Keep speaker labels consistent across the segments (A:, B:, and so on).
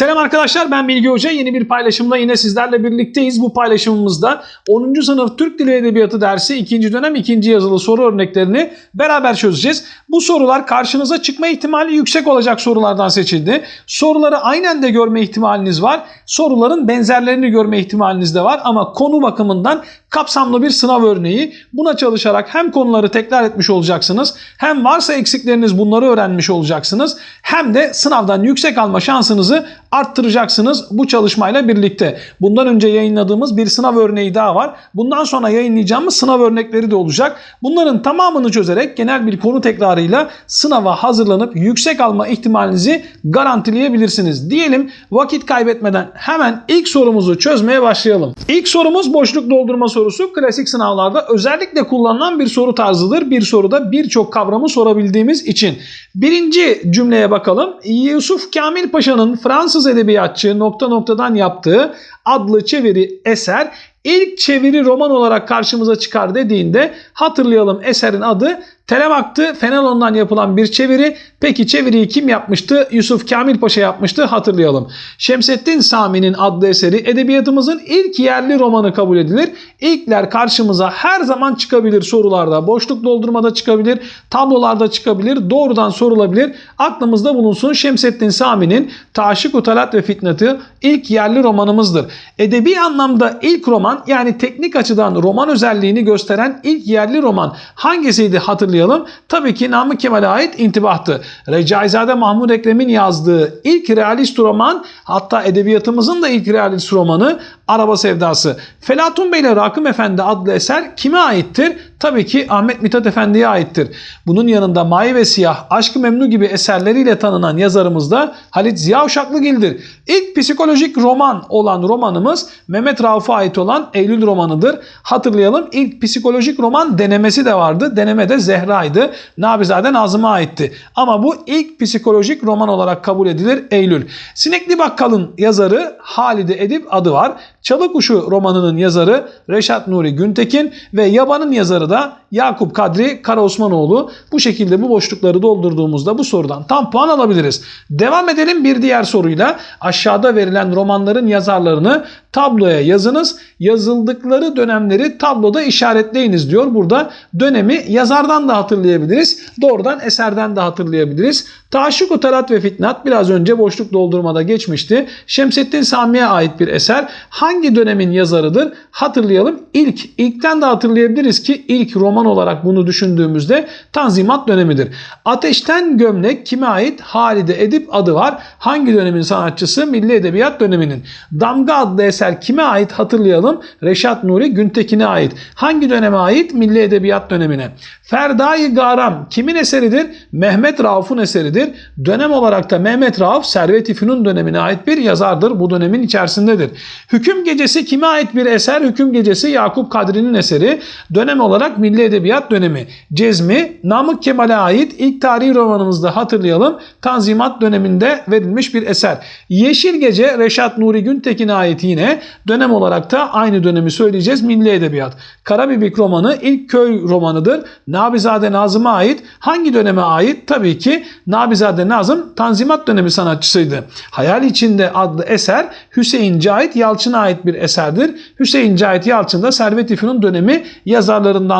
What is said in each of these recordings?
A: Selam arkadaşlar ben Bilgi Hoca. Yeni bir paylaşımla yine sizlerle birlikteyiz. Bu paylaşımımızda 10. sınıf Türk Dili Edebiyatı dersi 2. dönem 2. yazılı soru örneklerini beraber çözeceğiz. Bu sorular karşınıza çıkma ihtimali yüksek olacak sorulardan seçildi. Soruları aynen de görme ihtimaliniz var. Soruların benzerlerini görme ihtimaliniz de var ama konu bakımından kapsamlı bir sınav örneği. Buna çalışarak hem konuları tekrar etmiş olacaksınız hem varsa eksikleriniz bunları öğrenmiş olacaksınız hem de sınavdan yüksek alma şansınızı arttıracaksınız bu çalışmayla birlikte. Bundan önce yayınladığımız bir sınav örneği daha var. Bundan sonra yayınlayacağımız sınav örnekleri de olacak. Bunların tamamını çözerek genel bir konu tekrarıyla sınava hazırlanıp yüksek alma ihtimalinizi garantileyebilirsiniz. Diyelim vakit kaybetmeden hemen ilk sorumuzu çözmeye başlayalım. İlk sorumuz boşluk doldurma sorusu. Klasik sınavlarda özellikle kullanılan bir soru tarzıdır. Bir soruda birçok kavramı sorabildiğimiz için. Birinci cümleye bakalım. Yusuf Kamil Paşa'nın Fransız edebiyatçı nokta noktadan yaptığı adlı çeviri eser ilk çeviri roman olarak karşımıza çıkar dediğinde hatırlayalım eserin adı Telemaktı Fenelon'dan yapılan bir çeviri. Peki çeviriyi kim yapmıştı? Yusuf Kamil Paşa yapmıştı hatırlayalım. Şemsettin Sami'nin adlı eseri edebiyatımızın ilk yerli romanı kabul edilir. İlkler karşımıza her zaman çıkabilir sorularda. Boşluk doldurmada çıkabilir, tablolarda çıkabilir, doğrudan sorulabilir. Aklımızda bulunsun Şemsettin Sami'nin Taşık Talat ve Fitnatı ilk yerli romanımızdır. Edebi anlamda ilk roman yani teknik açıdan roman özelliğini gösteren ilk yerli roman hangisiydi hatırlayalım. Tabii ki Namık Kemal'e ait intibahtı. Recaizade Mahmud Ekrem'in yazdığı ilk realist roman hatta edebiyatımızın da ilk realist romanı Araba Sevdası. Felatun Bey ile Rakım Efendi adlı eser kime aittir? Tabii ki Ahmet Mithat Efendi'ye aittir. Bunun yanında Mavi ve Siyah, Aşkı Memnu gibi eserleriyle tanınan yazarımız da Halit Ziya Uşaklıgil'dir. İlk psikolojik roman olan romanımız Mehmet Rauf'a ait olan Eylül romanıdır. Hatırlayalım ilk psikolojik roman denemesi de vardı. Deneme de Zehra'ydı. Nabizade Nazım'a aitti. Ama bu ilk psikolojik roman olarak kabul edilir Eylül. Sinekli Bakkal'ın yazarı Halide Edip adı var. Çalı Kuşu romanının yazarı Reşat Nuri Güntekin ve Yaban'ın yazarı da Yakup Kadri Karaosmanoğlu. Bu şekilde bu boşlukları doldurduğumuzda bu sorudan tam puan alabiliriz. Devam edelim bir diğer soruyla. Aşağıda verilen romanların yazarlarını tabloya yazınız. Yazıldıkları dönemleri tabloda işaretleyiniz diyor. Burada dönemi yazardan da hatırlayabiliriz. Doğrudan eserden de hatırlayabiliriz. Taşık Talat ve Fitnat biraz önce boşluk doldurmada geçmişti. Şemsettin Sami'ye ait bir eser. Hangi dönemin yazarıdır? Hatırlayalım. İlk, ilkten de hatırlayabiliriz ki ilk roman olarak bunu düşündüğümüzde Tanzimat dönemidir. Ateşten Gömlek kime ait? Halide Edip adı var. Hangi dönemin sanatçısı? Milli Edebiyat döneminin. Damga adlı eser kime ait? Hatırlayalım. Reşat Nuri Güntekin'e ait. Hangi döneme ait? Milli Edebiyat dönemine. Ferdai Garam kimin eseridir? Mehmet Rauf'un eseridir. Dönem olarak da Mehmet Rauf Servet-i Fünun dönemine ait bir yazardır. Bu dönemin içerisindedir. Hüküm Gecesi kime ait bir eser? Hüküm Gecesi Yakup Kadri'nin eseri. Dönem olarak Milli Edebiyat dönemi. Cezmi Namık Kemal'e ait ilk tarihi romanımızda hatırlayalım. Tanzimat döneminde verilmiş bir eser. Yeşil Gece Reşat Nuri Güntekin'e ait yine dönem olarak da aynı dönemi söyleyeceğiz. Milli Edebiyat. Karabibik romanı ilk köy romanıdır. Nabizade Nazım'a ait. Hangi döneme ait? Tabii ki Nabizade Nazım Tanzimat dönemi sanatçısıydı. Hayal içinde adlı eser Hüseyin Cahit Yalçın'a ait bir eserdir. Hüseyin Cahit Yalçın da Servet-i Fünun dönemi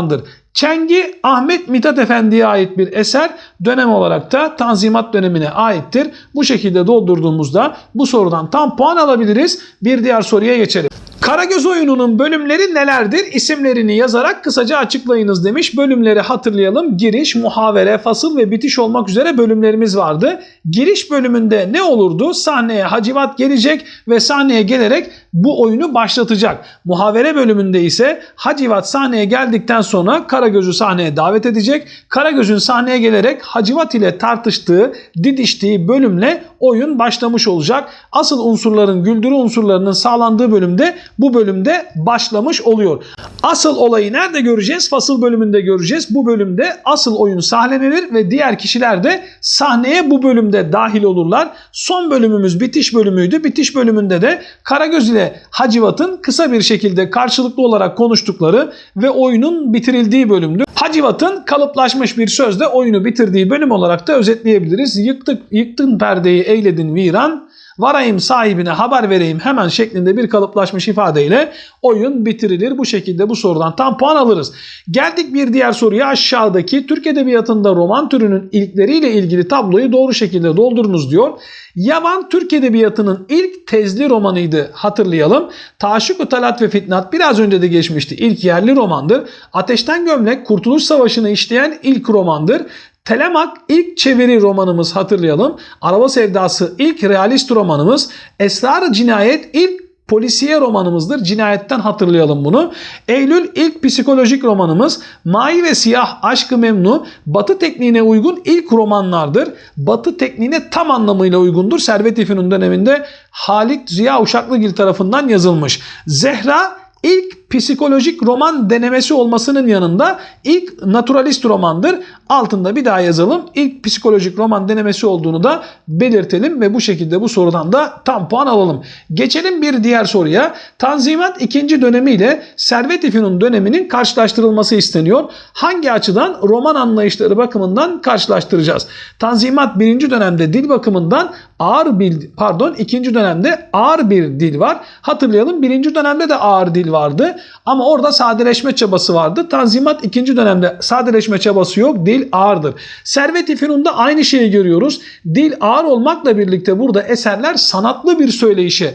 A: yazarlarındandır. Çengi Ahmet Mithat Efendi'ye ait bir eser dönem olarak da Tanzimat dönemine aittir. Bu şekilde doldurduğumuzda bu sorudan tam puan alabiliriz. Bir diğer soruya geçelim. Karagöz oyununun bölümleri nelerdir? İsimlerini yazarak kısaca açıklayınız demiş. Bölümleri hatırlayalım. Giriş, muhavere, fasıl ve bitiş olmak üzere bölümlerimiz vardı. Giriş bölümünde ne olurdu? Sahneye Hacivat gelecek ve sahneye gelerek bu oyunu başlatacak. Muhavere bölümünde ise Hacivat sahneye geldikten sonra Karagöz'ü sahneye davet edecek. Karagöz'ün sahneye gelerek Hacivat ile tartıştığı, didiştiği bölümle oyun başlamış olacak. Asıl unsurların, güldürü unsurlarının sağlandığı bölümde bu bölümde başlamış oluyor. Asıl olayı nerede göreceğiz? Fasıl bölümünde göreceğiz. Bu bölümde asıl oyun sahnelenir ve diğer kişiler de sahneye bu bölümde dahil olurlar. Son bölümümüz bitiş bölümüydü. Bitiş bölümünde de Karagöz ile Hacivat'ın kısa bir şekilde karşılıklı olarak konuştukları ve oyunun bitirildiği bölümdü. Hacivat'ın kalıplaşmış bir sözle oyunu bitirdiği bölüm olarak da özetleyebiliriz. Yıktık, yıktın perdeyi eyledin viran, varayım sahibine haber vereyim hemen şeklinde bir kalıplaşmış ifadeyle oyun bitirilir. Bu şekilde bu sorudan tam puan alırız. Geldik bir diğer soruya aşağıdaki Türk Edebiyatı'nda roman türünün ilkleriyle ilgili tabloyu doğru şekilde doldurunuz diyor. Yaban Türk Edebiyatı'nın ilk tezli romanıydı hatırlayalım. Taşık-ı Talat ve Fitnat biraz önce de geçmişti. İlk yerli romandır. Ateşten Gömlek Kurtuluş Savaşı'nı işleyen ilk romandır. Telemak ilk çeviri romanımız hatırlayalım. Araba Sevdası ilk realist romanımız. Esrar-ı Cinayet ilk polisiye romanımızdır. Cinayetten hatırlayalım bunu. Eylül ilk psikolojik romanımız. Mavi ve Siyah Aşkı Memnu Batı tekniğine uygun ilk romanlardır. Batı tekniğine tam anlamıyla uygundur. Servet İfünun döneminde Halit Ziya Uşaklıgil tarafından yazılmış. Zehra ilk psikolojik roman denemesi olmasının yanında ilk naturalist romandır. Altında bir daha yazalım. İlk psikolojik roman denemesi olduğunu da belirtelim ve bu şekilde bu sorudan da tam puan alalım. Geçelim bir diğer soruya. Tanzimat ikinci dönemiyle Servet İfünun döneminin karşılaştırılması isteniyor. Hangi açıdan roman anlayışları bakımından karşılaştıracağız? Tanzimat birinci dönemde dil bakımından ağır bir pardon ikinci dönemde ağır bir dil var. Hatırlayalım birinci dönemde de ağır dil vardı ama orada sadeleşme çabası vardı. Tanzimat ikinci dönemde sadeleşme çabası yok. Dil ağırdır. Servet-i Fünun'da aynı şeyi görüyoruz. Dil ağır olmakla birlikte burada eserler sanatlı bir söyleyişe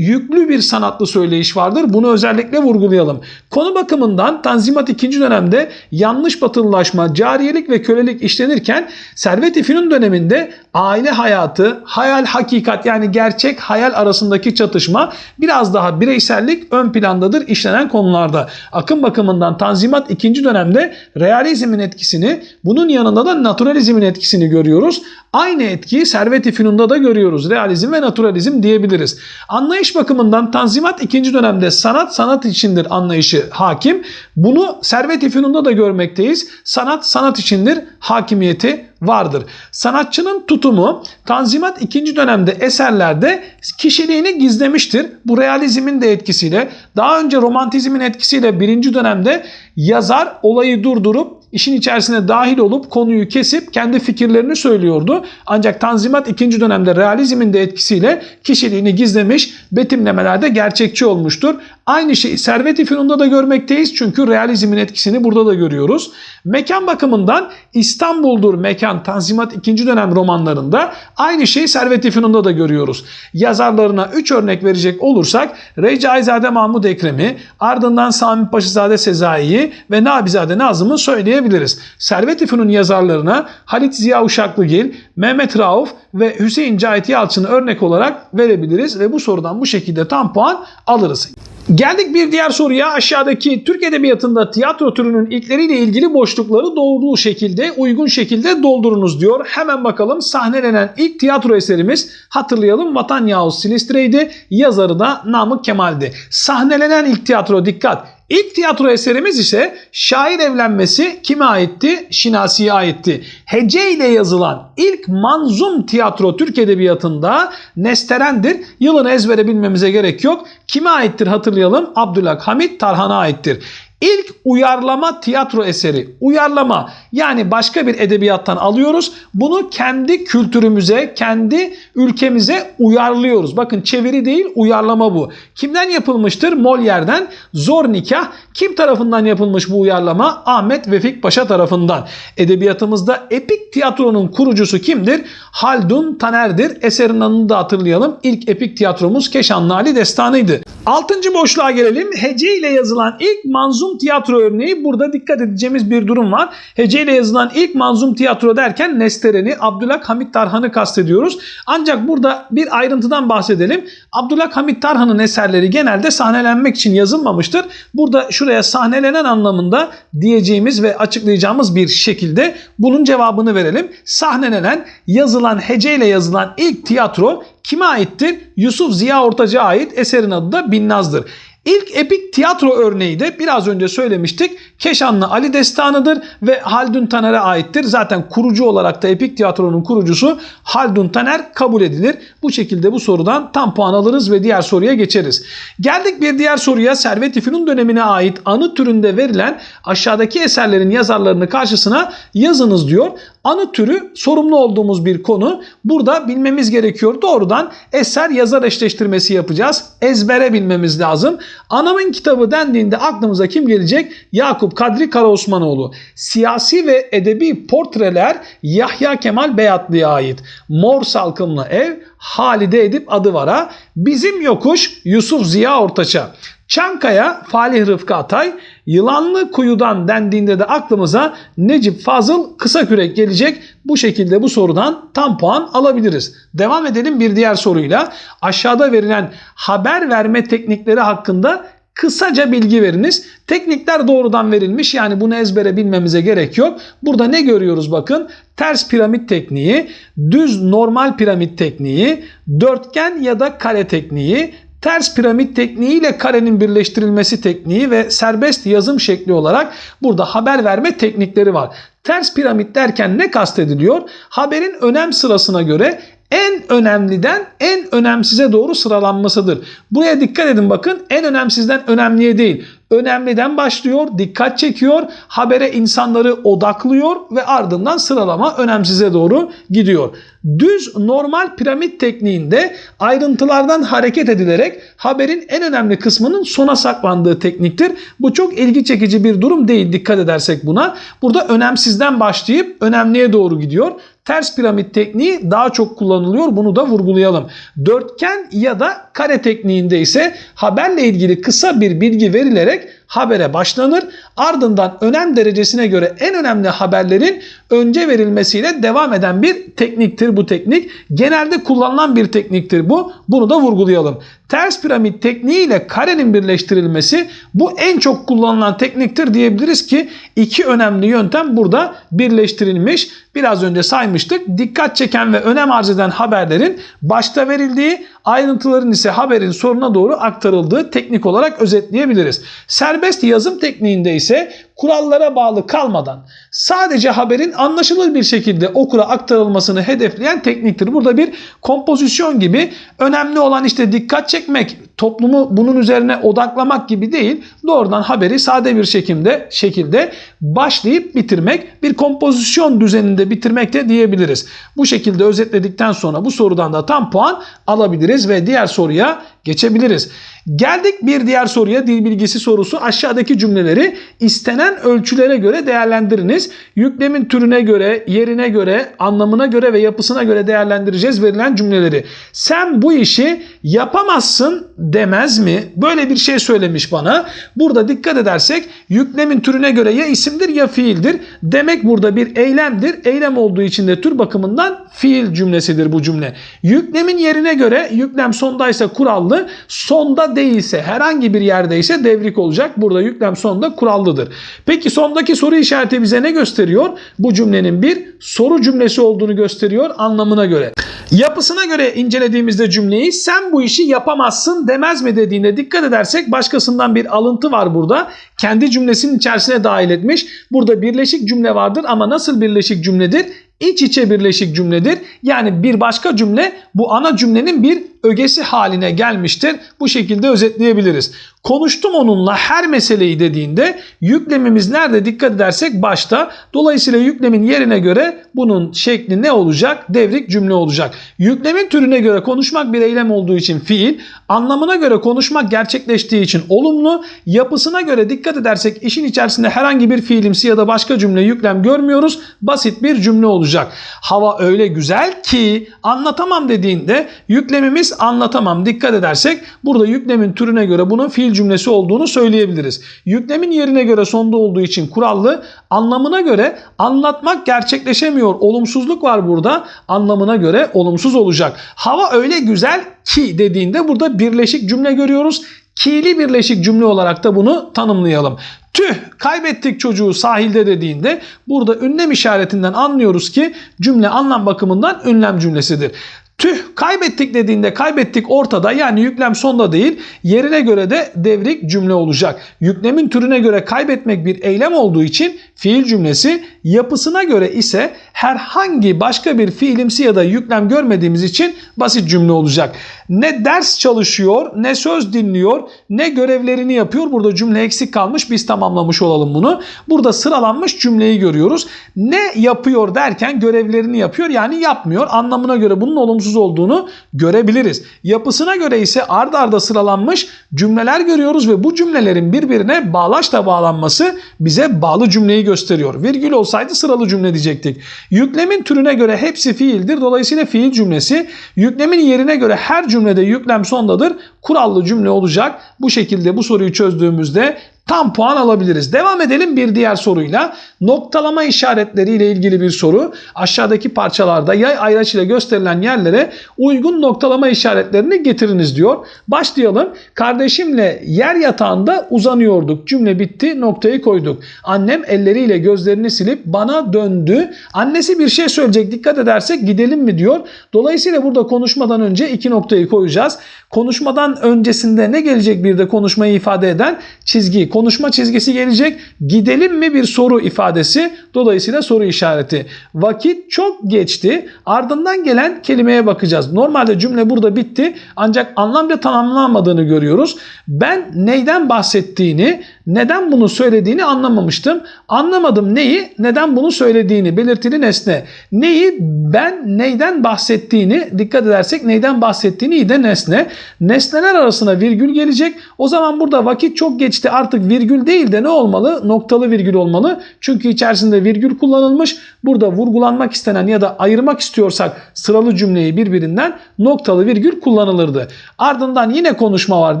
A: yüklü bir sanatlı söyleyiş vardır. Bunu özellikle vurgulayalım. Konu bakımından Tanzimat 2. dönemde yanlış batılılaşma, cariyelik ve kölelik işlenirken Servet-i Fünun döneminde aile hayatı, hayal hakikat yani gerçek hayal arasındaki çatışma biraz daha bireysellik ön plandadır işlenen konularda. Akım bakımından Tanzimat 2. dönemde realizmin etkisini, bunun yanında da naturalizmin etkisini görüyoruz. Aynı etkiyi Servet-i Fünun'da da görüyoruz. Realizm ve naturalizm diyebiliriz. Anlayış bakımından Tanzimat 2. dönemde sanat sanat içindir anlayışı hakim. Bunu Servet-i Fünun'da da görmekteyiz. Sanat sanat içindir hakimiyeti vardır. Sanatçının tutumu Tanzimat 2. dönemde eserlerde kişiliğini gizlemiştir. Bu realizmin de etkisiyle daha önce romantizmin etkisiyle birinci dönemde yazar olayı durdurup işin içerisine dahil olup konuyu kesip kendi fikirlerini söylüyordu. Ancak Tanzimat ikinci dönemde realizmin de etkisiyle kişiliğini gizlemiş, betimlemelerde gerçekçi olmuştur. Aynı şeyi Servet-i Fünun'da da görmekteyiz çünkü realizmin etkisini burada da görüyoruz. Mekan bakımından İstanbul'dur mekan Tanzimat ikinci dönem romanlarında aynı şeyi Servet-i Fünun'da da görüyoruz. Yazarlarına 3 örnek verecek olursak Recaizade Mahmud Ekrem'i, ardından Sami Paşazade Sezai'yi ve Nabizade Nazım'ı söyleyebiliriz. Servet-i Fünun yazarlarına Halit Ziya Uşaklıgil, Mehmet Rauf ve Hüseyin Cahit Yalçın'ı örnek olarak verebiliriz ve bu sorudan bu şekilde tam puan alırız. Geldik bir diğer soruya. Aşağıdaki Türk Edebiyatı'nda tiyatro türünün ilkleriyle ilgili boşlukları doğru şekilde, uygun şekilde doldurunuz diyor. Hemen bakalım sahnelenen ilk tiyatro eserimiz hatırlayalım Vatan Yahut Silistre'ydi. Yazarı da Namık Kemal'di. Sahnelenen ilk tiyatro dikkat. İlk tiyatro eserimiz ise Şair Evlenmesi kime aitti? Şinasi'ye aitti. Hece ile yazılan ilk manzum tiyatro Türk Edebiyatı'nda Nesteren'dir. Yılını ezbere bilmemize gerek yok. Kime aittir hatırlayalım. Abdülhamit Tarhan'a aittir. İlk uyarlama tiyatro eseri. Uyarlama yani başka bir edebiyattan alıyoruz. Bunu kendi kültürümüze, kendi ülkemize uyarlıyoruz. Bakın çeviri değil uyarlama bu. Kimden yapılmıştır? Molière'den. Zor Nikah. Kim tarafından yapılmış bu uyarlama? Ahmet Vefik Paşa tarafından. Edebiyatımızda epik tiyatronun kurucusu kimdir? Haldun Taner'dir. Eserin adını da hatırlayalım. İlk epik tiyatromuz Keşanlı Ali Destanı'ydı. Altıncı boşluğa gelelim. Hece ile yazılan ilk manzum tiyatro örneği. Burada dikkat edeceğimiz bir durum var. Hece ile yazılan ilk manzum tiyatro derken Nesteren'i, Abdülhamit Tarhan'ı kastediyoruz. Ancak burada bir ayrıntıdan bahsedelim. Abdülhamit Tarhan'ın eserleri genelde sahnelenmek için yazılmamıştır. Burada şuraya sahnelenen anlamında diyeceğimiz ve açıklayacağımız bir şekilde bunun cevabını verelim. Sahnelenen, yazılan, heceyle yazılan ilk tiyatro kime aittir? Yusuf Ziya Ortaç'a ait eserin adı da Binnaz'dır. İlk epik tiyatro örneği de biraz önce söylemiştik. Keşanlı Ali Destanı'dır ve Haldun Taner'e aittir. Zaten kurucu olarak da epik tiyatronun kurucusu Haldun Taner kabul edilir. Bu şekilde bu sorudan tam puan alırız ve diğer soruya geçeriz. Geldik bir diğer soruya. Servet-i dönemine ait anı türünde verilen aşağıdaki eserlerin yazarlarını karşısına yazınız diyor. Anı türü sorumlu olduğumuz bir konu. Burada bilmemiz gerekiyor. Doğrudan eser yazar eşleştirmesi yapacağız. Ezbere bilmemiz lazım. Anamın kitabı dendiğinde aklımıza kim gelecek? Yakup Kadri Karaosmanoğlu. Siyasi ve edebi portreler Yahya Kemal Beyatlı'ya ait. Mor Salkımlı Ev, Halide Edip adı vara. Bizim Yokuş Yusuf Ziya Ortaç'a. Çankaya Falih Rıfkı Atay, Yılanlı Kuyu'dan dendiğinde de aklımıza Necip Fazıl Kısakürek gelecek. Bu şekilde bu sorudan tam puan alabiliriz. Devam edelim bir diğer soruyla. Aşağıda verilen haber verme teknikleri hakkında kısaca bilgi veriniz. Teknikler doğrudan verilmiş yani bunu ezbere bilmemize gerek yok. Burada ne görüyoruz bakın? Ters piramit tekniği, düz normal piramit tekniği, dörtgen ya da kare tekniği, ters piramit tekniği ile karenin birleştirilmesi tekniği ve serbest yazım şekli olarak burada haber verme teknikleri var. Ters piramit derken ne kastediliyor? Haberin önem sırasına göre en önemliden en önemsize doğru sıralanmasıdır. Buraya dikkat edin bakın en önemsizden önemliye değil. Önemliden başlıyor, dikkat çekiyor, habere insanları odaklıyor ve ardından sıralama önemsize doğru gidiyor. Düz normal piramit tekniğinde ayrıntılardan hareket edilerek haberin en önemli kısmının sona saklandığı tekniktir. Bu çok ilgi çekici bir durum değil dikkat edersek buna. Burada önemsizden başlayıp önemliye doğru gidiyor. Ters piramit tekniği daha çok kullanılıyor. Bunu da vurgulayalım. Dörtgen ya da kare tekniğinde ise haberle ilgili kısa bir bilgi verilerek habere başlanır. Ardından önem derecesine göre en önemli haberlerin önce verilmesiyle devam eden bir tekniktir bu teknik. Genelde kullanılan bir tekniktir bu. Bunu da vurgulayalım. Ters piramit tekniği ile karenin birleştirilmesi bu en çok kullanılan tekniktir diyebiliriz ki iki önemli yöntem burada birleştirilmiş. Biraz önce saymıştık. Dikkat çeken ve önem arz eden haberlerin başta verildiği, ayrıntıların ise haberin sonuna doğru aktarıldığı teknik olarak özetleyebiliriz. Serbest yazım tekniğinde ise kurallara bağlı kalmadan sadece haberin anlaşılır bir şekilde okura aktarılmasını hedefleyen tekniktir. Burada bir kompozisyon gibi önemli olan işte dikkat çekmek, toplumu bunun üzerine odaklamak gibi değil. Doğrudan haberi sade bir şekilde şekilde başlayıp bitirmek, bir kompozisyon düzeninde bitirmek de diyebiliriz. Bu şekilde özetledikten sonra bu sorudan da tam puan alabiliriz ve diğer soruya geçebiliriz. Geldik bir diğer soruya dil bilgisi sorusu. Aşağıdaki cümleleri istenen ölçülere göre değerlendiriniz. Yüklemin türüne göre, yerine göre, anlamına göre ve yapısına göre değerlendireceğiz verilen cümleleri. Sen bu işi yapamazsın demez mi? Böyle bir şey söylemiş bana. Burada dikkat edersek yüklemin türüne göre ya isimdir ya fiildir. Demek burada bir eylemdir. Eylem olduğu için de tür bakımından fiil cümlesidir bu cümle. Yüklemin yerine göre yüklem sondaysa kurallı, sonda değilse herhangi bir yerdeyse devrik olacak. Burada yüklem sonda kurallıdır. Peki sondaki soru işareti bize ne gösteriyor? Bu cümlenin bir soru cümlesi olduğunu gösteriyor anlamına göre. Yapısına göre incelediğimizde cümleyi sen bu işi yapamazsın demez mi dediğinde dikkat edersek başkasından bir alıntı var burada. Kendi cümlesinin içerisine dahil etmiş. Burada birleşik cümle vardır ama nasıl birleşik cümledir? İç içe birleşik cümledir. Yani bir başka cümle bu ana cümlenin bir ögesi haline gelmiştir. Bu şekilde özetleyebiliriz. Konuştum onunla her meseleyi dediğinde yüklemimiz nerede dikkat edersek başta. Dolayısıyla yüklemin yerine göre bunun şekli ne olacak? Devrik cümle olacak. Yüklemin türüne göre konuşmak bir eylem olduğu için fiil, anlamına göre konuşmak gerçekleştiği için olumlu, yapısına göre dikkat edersek işin içerisinde herhangi bir fiilimsi ya da başka cümle yüklem görmüyoruz. Basit bir cümle olacak. Hava öyle güzel ki anlatamam dediğinde yüklemimiz anlatamam. Dikkat edersek burada yüklemin türüne göre bunun fiil cümlesi olduğunu söyleyebiliriz. Yüklemin yerine göre sonda olduğu için kurallı, anlamına göre anlatmak gerçekleşemiyor. Olumsuzluk var burada. Anlamına göre olumsuz olacak. Hava öyle güzel ki dediğinde burada birleşik cümle görüyoruz. Ki'li birleşik cümle olarak da bunu tanımlayalım. Tüh kaybettik çocuğu sahilde dediğinde burada ünlem işaretinden anlıyoruz ki cümle anlam bakımından ünlem cümlesidir. Tüh kaybettik dediğinde kaybettik ortada yani yüklem sonda değil yerine göre de devrik cümle olacak. Yüklemin türüne göre kaybetmek bir eylem olduğu için fiil cümlesi yapısına göre ise herhangi başka bir fiilimsi ya da yüklem görmediğimiz için basit cümle olacak. Ne ders çalışıyor ne söz dinliyor ne görevlerini yapıyor. Burada cümle eksik kalmış biz tamamlamış olalım bunu. Burada sıralanmış cümleyi görüyoruz. Ne yapıyor derken görevlerini yapıyor yani yapmıyor. Anlamına göre bunun olumsuz olduğunu görebiliriz. Yapısına göre ise ard arda sıralanmış cümleler görüyoruz ve bu cümlelerin birbirine bağlaçla bağlanması bize bağlı cümleyi gösteriyor. Virgül olsaydı sıralı cümle diyecektik. Yüklemin türüne göre hepsi fiildir. Dolayısıyla fiil cümlesi. Yüklemin yerine göre her cümlede yüklem sondadır. Kurallı cümle olacak. Bu şekilde bu soruyu çözdüğümüzde tam puan alabiliriz. Devam edelim bir diğer soruyla. Noktalama işaretleri ile ilgili bir soru. Aşağıdaki parçalarda yay ayraç ile gösterilen yerlere uygun noktalama işaretlerini getiriniz diyor. Başlayalım. Kardeşimle yer yatağında uzanıyorduk. Cümle bitti. Noktayı koyduk. Annem elleriyle gözlerini silip bana döndü. Annesi bir şey söyleyecek. Dikkat edersek gidelim mi diyor. Dolayısıyla burada konuşmadan önce iki noktayı koyacağız. Konuşmadan öncesinde ne gelecek bir de konuşmayı ifade eden çizgi. Konuşma çizgisi gelecek. Gidelim mi bir soru ifadesi. Dolayısıyla soru işareti. Vakit çok geçti. Ardından gelen kelimeye bakacağız. Normalde cümle burada bitti. Ancak anlamca tamamlanmadığını görüyoruz. Ben neyden bahsettiğini, neden bunu söylediğini anlamamıştım. Anlamadım neyi, neden bunu söylediğini belirtili nesne. Neyi, ben neyden bahsettiğini, dikkat edersek neyden bahsettiğini iyi de nesne. Nesneler arasına virgül gelecek. O zaman burada vakit çok geçti artık virgül değil de ne olmalı? Noktalı virgül olmalı. Çünkü içerisinde virgül kullanılmış. Burada vurgulanmak istenen ya da ayırmak istiyorsak sıralı cümleyi birbirinden noktalı virgül kullanılırdı. Ardından yine konuşma var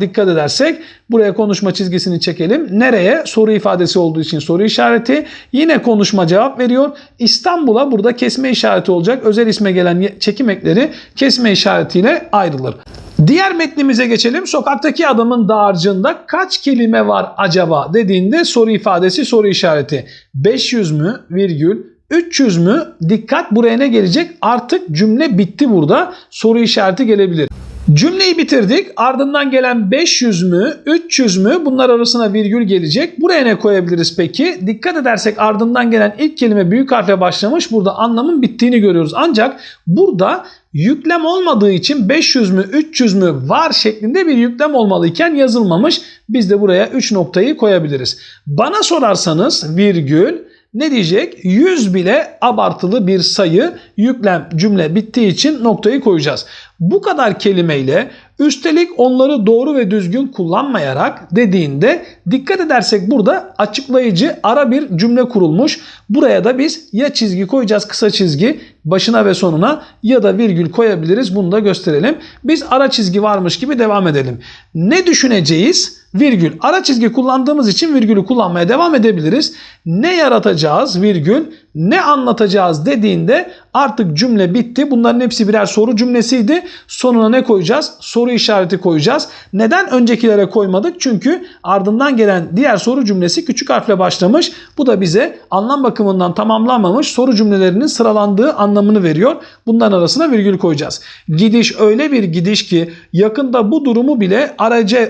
A: dikkat edersek. Buraya konuşma çizgisini çekelim. Nereye? Soru ifadesi olduğu için soru işareti. Yine konuşma cevap veriyor. İstanbul'a burada kesme işareti olacak. Özel isme gelen çekim ekleri kesme işaretiyle ayrılır. Diğer metnimize geçelim. Sokaktaki adamın dağarcığında kaç kelime var acaba dediğinde soru ifadesi soru işareti. 500 mü virgül 300 mü? Dikkat buraya ne gelecek? Artık cümle bitti burada. Soru işareti gelebilir. Cümleyi bitirdik. Ardından gelen 500 mü, 300 mü bunlar arasına virgül gelecek. Buraya ne koyabiliriz peki? Dikkat edersek ardından gelen ilk kelime büyük harfle başlamış. Burada anlamın bittiğini görüyoruz. Ancak burada yüklem olmadığı için 500 mü 300 mü var şeklinde bir yüklem olmalıyken yazılmamış. Biz de buraya 3 noktayı koyabiliriz. Bana sorarsanız virgül ne diyecek? 100 bile abartılı bir sayı yüklem cümle bittiği için noktayı koyacağız. Bu kadar kelimeyle üstelik onları doğru ve düzgün kullanmayarak dediğinde dikkat edersek burada açıklayıcı ara bir cümle kurulmuş. Buraya da biz ya çizgi koyacağız kısa çizgi başına ve sonuna ya da virgül koyabiliriz. Bunu da gösterelim. Biz ara çizgi varmış gibi devam edelim. Ne düşüneceğiz? Virgül. Ara çizgi kullandığımız için virgülü kullanmaya devam edebiliriz. Ne yaratacağız? Virgül. Ne anlatacağız dediğinde artık cümle bitti. Bunların hepsi birer soru cümlesiydi. Sonuna ne koyacağız? Soru işareti koyacağız. Neden öncekilere koymadık? Çünkü ardından gelen diğer soru cümlesi küçük harfle başlamış. Bu da bize anlam bakımından tamamlanmamış soru cümlelerinin sıralandığı anlamını veriyor. Bunların arasına virgül koyacağız. Gidiş öyle bir gidiş ki yakında bu durumu bile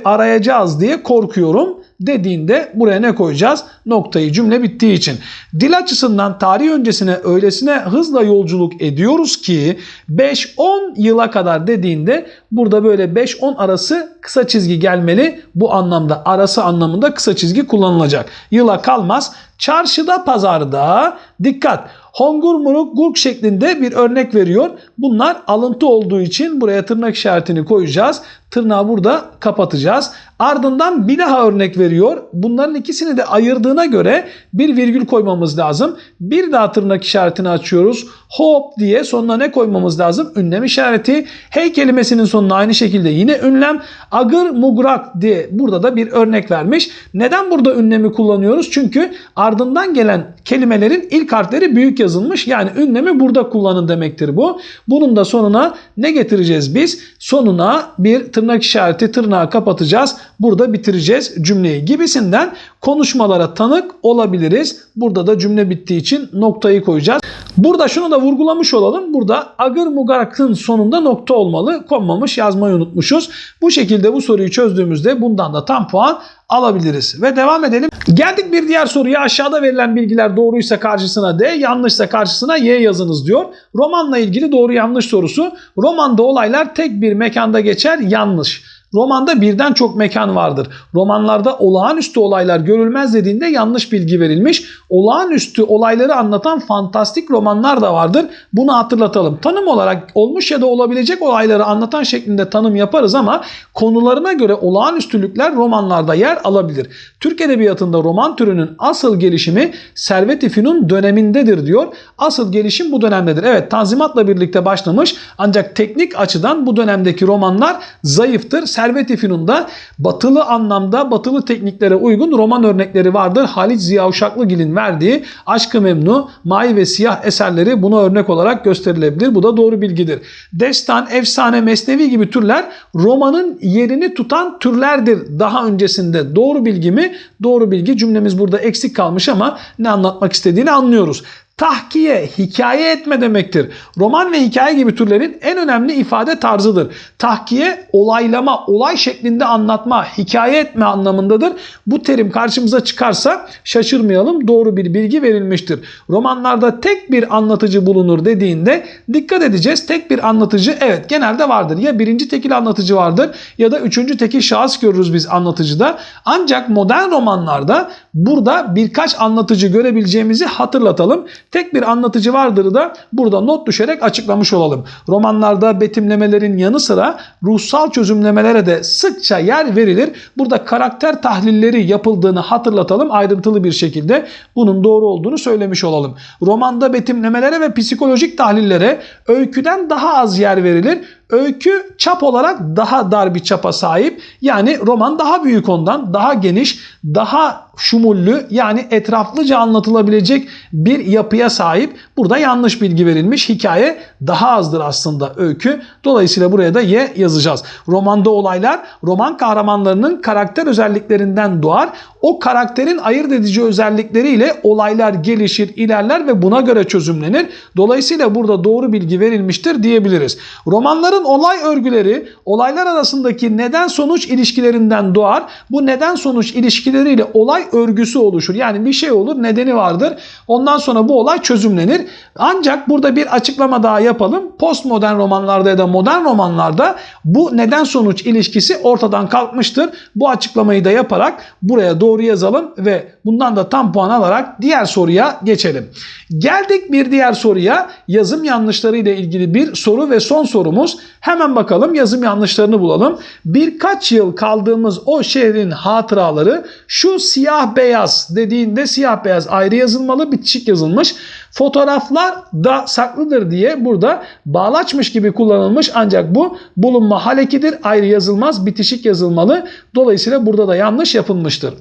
A: arayacağız diye korkuyorum dediğinde buraya ne koyacağız? Noktayı cümle bittiği için. Dil açısından tarih öncesine öylesine hızla yolculuk ediyoruz ki 5-10 yıla kadar dediğinde burada böyle 5-10 arası kısa çizgi gelmeli. Bu anlamda arası anlamında kısa çizgi kullanılacak. Yıla kalmaz. Çarşıda pazarda dikkat hongur muruk gurk şeklinde bir örnek veriyor. Bunlar alıntı olduğu için buraya tırnak işaretini koyacağız. Tırnağı burada kapatacağız. Ardından bir daha örnek veriyor. Bunların ikisini de ayırdığına göre bir virgül koymamız lazım. Bir daha tırnak işaretini açıyoruz. Hop diye sonuna ne koymamız lazım? Ünlem işareti. Hey kelimesinin sonuna aynı şekilde yine ünlem. Agır mugrak diye burada da bir örnek vermiş. Neden burada ünlemi kullanıyoruz? Çünkü ardından gelen kelimelerin ilk harfleri büyük yazılmış. Yani ünlemi burada kullanın demektir bu. Bunun da sonuna ne getireceğiz biz? Sonuna bir tırnak işareti tırnağı kapatacağız. Burada bitireceğiz cümleyi gibisinden konuşmalara tanık olabiliriz. Burada da cümle bittiği için noktayı koyacağız. Burada şunu da vurgulamış olalım. Burada agır mugarakın sonunda nokta olmalı. Konmamış yazmayı unutmuşuz. Bu şekilde bu soruyu çözdüğümüzde bundan da tam puan alabiliriz. Ve devam edelim. Geldik bir diğer soruya. Aşağıda verilen bilgiler doğruysa karşısına D, yanlışsa karşısına Y yazınız diyor. Romanla ilgili doğru yanlış sorusu. Romanda olaylar tek bir mekanda geçer yanlış. Romanda birden çok mekan vardır. Romanlarda olağanüstü olaylar görülmez dediğinde yanlış bilgi verilmiş. Olağanüstü olayları anlatan fantastik romanlar da vardır. Bunu hatırlatalım. Tanım olarak olmuş ya da olabilecek olayları anlatan şeklinde tanım yaparız ama konularına göre olağanüstülükler romanlarda yer alabilir. Türk Edebiyatı'nda roman türünün asıl gelişimi Servet-i Fünun dönemindedir diyor. Asıl gelişim bu dönemdedir. Evet Tanzimat'la birlikte başlamış ancak teknik açıdan bu dönemdeki romanlar zayıftır. Servet-i Fünun'da batılı anlamda batılı tekniklere uygun roman örnekleri vardır. Halit Ziya Uşaklıgil'in verdiği Aşk-ı Memnu, May ve Siyah eserleri buna örnek olarak gösterilebilir. Bu da doğru bilgidir. Destan, efsane, mesnevi gibi türler romanın yerini tutan türlerdir daha öncesinde. Doğru bilgi mi? Doğru bilgi. Cümlemiz burada eksik kalmış ama ne anlatmak istediğini anlıyoruz. Tahkiye, hikaye etme demektir. Roman ve hikaye gibi türlerin en önemli ifade tarzıdır. Tahkiye, olaylama, olay şeklinde anlatma, hikaye etme anlamındadır. Bu terim karşımıza çıkarsa şaşırmayalım doğru bir bilgi verilmiştir. Romanlarda tek bir anlatıcı bulunur dediğinde dikkat edeceğiz. Tek bir anlatıcı evet genelde vardır. Ya birinci tekil anlatıcı vardır ya da üçüncü tekil şahıs görürüz biz anlatıcıda. Ancak modern romanlarda burada birkaç anlatıcı görebileceğimizi hatırlatalım. Tek bir anlatıcı vardır da burada not düşerek açıklamış olalım. Romanlarda betimlemelerin yanı sıra ruhsal çözümlemelere de sıkça yer verilir. Burada karakter tahlilleri yapıldığını hatırlatalım ayrıntılı bir şekilde. Bunun doğru olduğunu söylemiş olalım. Romanda betimlemelere ve psikolojik tahlillere öyküden daha az yer verilir. Öykü çap olarak daha dar bir çapa sahip. Yani roman daha büyük ondan, daha geniş, daha şumullü yani etraflıca anlatılabilecek bir yapıya sahip. Burada yanlış bilgi verilmiş. Hikaye daha azdır aslında öykü. Dolayısıyla buraya da Y yazacağız. Romanda olaylar roman kahramanlarının karakter özelliklerinden doğar. O karakterin ayırt edici özellikleriyle olaylar gelişir, ilerler ve buna göre çözümlenir. Dolayısıyla burada doğru bilgi verilmiştir diyebiliriz. Romanların olay örgüleri olaylar arasındaki neden sonuç ilişkilerinden doğar. Bu neden sonuç ilişkileriyle olay örgüsü oluşur. Yani bir şey olur, nedeni vardır. Ondan sonra bu olay çözümlenir. Ancak burada bir açıklama daha yapalım. Postmodern romanlarda ya da modern romanlarda bu neden sonuç ilişkisi ortadan kalkmıştır. Bu açıklamayı da yaparak buraya doğru yazalım ve bundan da tam puan alarak diğer soruya geçelim. Geldik bir diğer soruya. Yazım yanlışları ile ilgili bir soru ve son sorumuz. Hemen bakalım yazım yanlışlarını bulalım. Birkaç yıl kaldığımız o şehrin hatıraları şu siyah beyaz dediğinde siyah beyaz ayrı yazılmalı bitişik yazılmış. Fotoğraflar da saklıdır diye burada bağlaçmış gibi kullanılmış ancak bu bulunma halekidir ayrı yazılmaz bitişik yazılmalı. Dolayısıyla burada da yanlış yapılmıştır.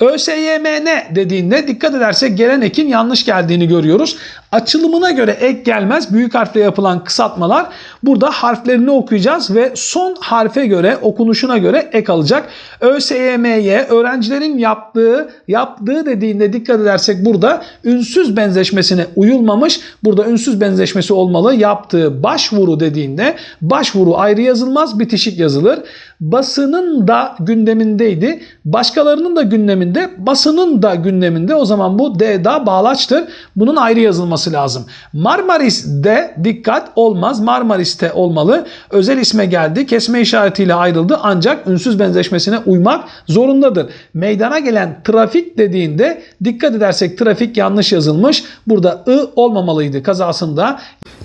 A: ÖSYMN dediğinde dikkat edersek gelen ekin yanlış geldiğini görüyoruz. Açılımına göre ek gelmez. Büyük harfle yapılan kısaltmalar. Burada harflerini okuyacağız ve son harfe göre, okunuşuna göre ek alacak. ÖSYM'ye öğrencilerin yaptığı, yaptığı dediğinde dikkat edersek burada ünsüz benzeşmesine uyulmamış. Burada ünsüz benzeşmesi olmalı. Yaptığı başvuru dediğinde başvuru ayrı yazılmaz, bitişik yazılır. Basının da gündemindeydi. Başkalarının da gündeminde, basının da gündeminde. O zaman bu D da bağlaçtır. Bunun ayrı yazılması lazım. Marmaris'de dikkat olmaz. Marmaris'te olmalı. Özel isme geldi. Kesme işaretiyle ayrıldı. Ancak ünsüz benzeşmesine uymak zorundadır. Meydana gelen trafik dediğinde dikkat edersek trafik yanlış yazılmış. Burada ı olmamalıydı kazasında.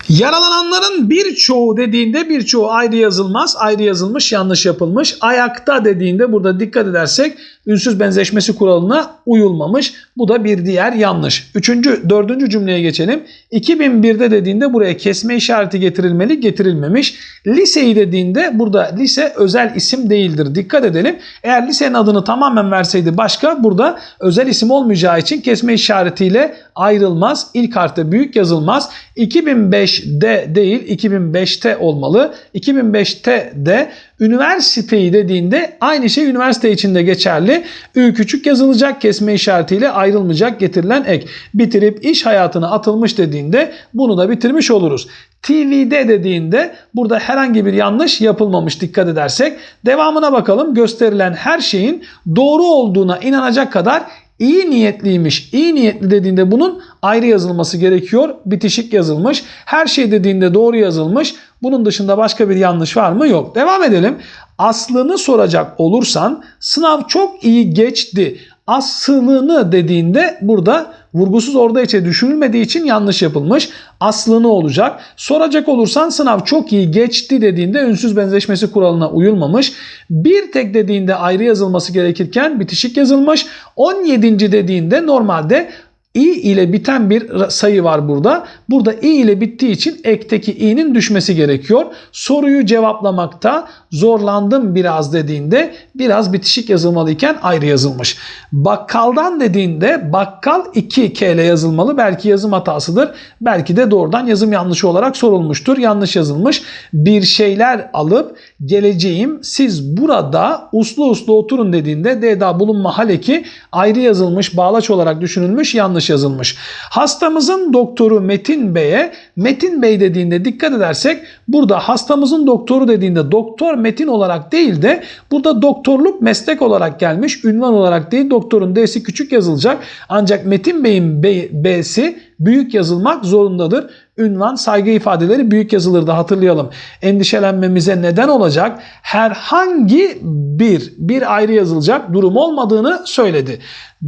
A: Yaralananların birçoğu dediğinde birçoğu ayrı yazılmaz. Ayrı yazılmış yanlış yapılmış. Ayakta dediğinde burada dikkat edersek ünsüz benzeşmesi kuralına uyulmamış. Bu da bir diğer yanlış. Üçüncü, dördüncü cümleye geçelim. 2001'de dediğinde buraya kesme işareti getirilmeli, getirilmemiş. Liseyi dediğinde burada lise özel isim değildir. Dikkat edelim. Eğer lisenin adını tamamen verseydi başka burada özel isim olmayacağı için kesme işaretiyle ayrılmaz. İlk harfte büyük yazılmaz. 2005'de değil 2005'te olmalı. 2005'te de üniversiteyi dediğinde aynı şey üniversite içinde geçerli. Ü küçük yazılacak kesme işaretiyle ayrılmayacak getirilen ek. Bitirip iş hayatına atılmış dediğinde bunu da bitirmiş oluruz. TV'de dediğinde burada herhangi bir yanlış yapılmamış dikkat edersek. Devamına bakalım gösterilen her şeyin doğru olduğuna inanacak kadar iyi niyetliymiş. İyi niyetli dediğinde bunun ayrı yazılması gerekiyor. Bitişik yazılmış. Her şey dediğinde doğru yazılmış. Bunun dışında başka bir yanlış var mı? Yok. Devam edelim. Aslını soracak olursan sınav çok iyi geçti. Aslını dediğinde burada vurgusuz orada içe düşünülmediği için yanlış yapılmış. Aslını olacak. Soracak olursan sınav çok iyi geçti dediğinde ünsüz benzeşmesi kuralına uyulmamış. Bir tek dediğinde ayrı yazılması gerekirken bitişik yazılmış. 17. dediğinde normalde i ile biten bir sayı var burada. Burada i ile bittiği için ekteki i'nin düşmesi gerekiyor. Soruyu cevaplamakta zorlandım biraz dediğinde biraz bitişik yazılmalıyken ayrı yazılmış. Bakkaldan dediğinde bakkal 2 k ile yazılmalı. Belki yazım hatasıdır. Belki de doğrudan yazım yanlışı olarak sorulmuştur. Yanlış yazılmış. Bir şeyler alıp geleceğim siz burada uslu uslu oturun dediğinde D'da bulunma hal eki ayrı yazılmış bağlaç olarak düşünülmüş yanlış yazılmış. Hastamızın doktoru Metin Bey'e Metin Bey dediğinde dikkat edersek burada hastamızın doktoru dediğinde doktor Metin olarak değil de burada doktorluk meslek olarak gelmiş ünvan olarak değil doktorun D'si küçük yazılacak ancak Metin Bey'in B'si büyük yazılmak zorundadır. Ünvan, saygı ifadeleri büyük yazılır da hatırlayalım. Endişelenmemize neden olacak herhangi bir bir ayrı yazılacak durum olmadığını söyledi.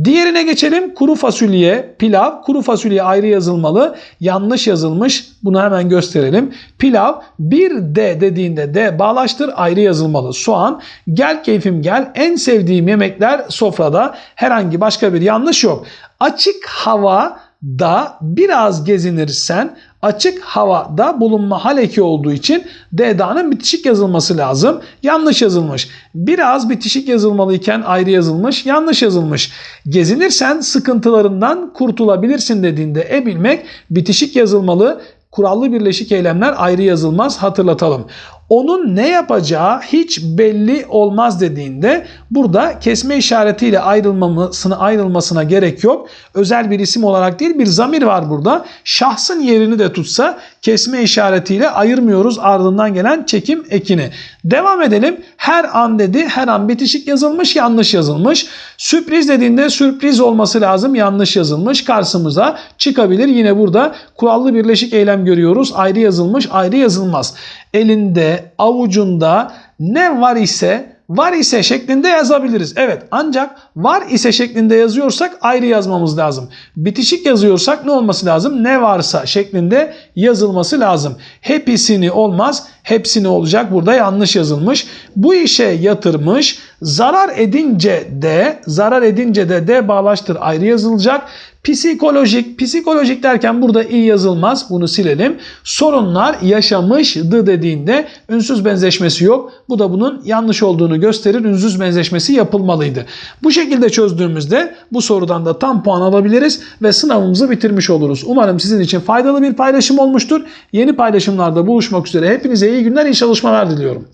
A: Diğerine geçelim. Kuru fasulye, pilav. Kuru fasulye ayrı yazılmalı. Yanlış yazılmış. Bunu hemen gösterelim. Pilav bir de dediğinde de bağlaştır ayrı yazılmalı. Soğan gel keyfim gel. En sevdiğim yemekler sofrada. Herhangi başka bir yanlış yok. Açık hava da biraz gezinirsen açık havada bulunma hal eki olduğu için D'da'nın bitişik yazılması lazım. Yanlış yazılmış. Biraz bitişik yazılmalıyken ayrı yazılmış. Yanlış yazılmış. Gezinirsen sıkıntılarından kurtulabilirsin dediğinde e bilmek bitişik yazılmalı. Kurallı birleşik eylemler ayrı yazılmaz hatırlatalım. Onun ne yapacağı hiç belli olmaz dediğinde burada kesme işaretiyle ayrılmasına, ayrılmasına gerek yok. Özel bir isim olarak değil bir zamir var burada. Şahsın yerini de tutsa kesme işaretiyle ayırmıyoruz ardından gelen çekim ekini. Devam edelim. Her an dedi. Her an bitişik yazılmış yanlış yazılmış. Sürpriz dediğinde sürpriz olması lazım yanlış yazılmış. Karşımıza çıkabilir. Yine burada kurallı birleşik eylem görüyoruz. Ayrı yazılmış ayrı yazılmaz. Elinde avucunda ne var ise var ise şeklinde yazabiliriz. Evet ancak var ise şeklinde yazıyorsak ayrı yazmamız lazım. Bitişik yazıyorsak ne olması lazım? Ne varsa şeklinde yazılması lazım. Hepsini olmaz hepsini olacak. Burada yanlış yazılmış. Bu işe yatırmış. Zarar edince de zarar edince de de bağlaştır ayrı yazılacak. Psikolojik, psikolojik derken burada iyi yazılmaz. Bunu silelim. Sorunlar yaşamışdı dediğinde ünsüz benzeşmesi yok. Bu da bunun yanlış olduğunu gösterir. Ünsüz benzeşmesi yapılmalıydı. Bu şekilde çözdüğümüzde bu sorudan da tam puan alabiliriz ve sınavımızı bitirmiş oluruz. Umarım sizin için faydalı bir paylaşım olmuştur. Yeni paylaşımlarda buluşmak üzere. Hepinize iyi günler, iyi çalışmalar diliyorum.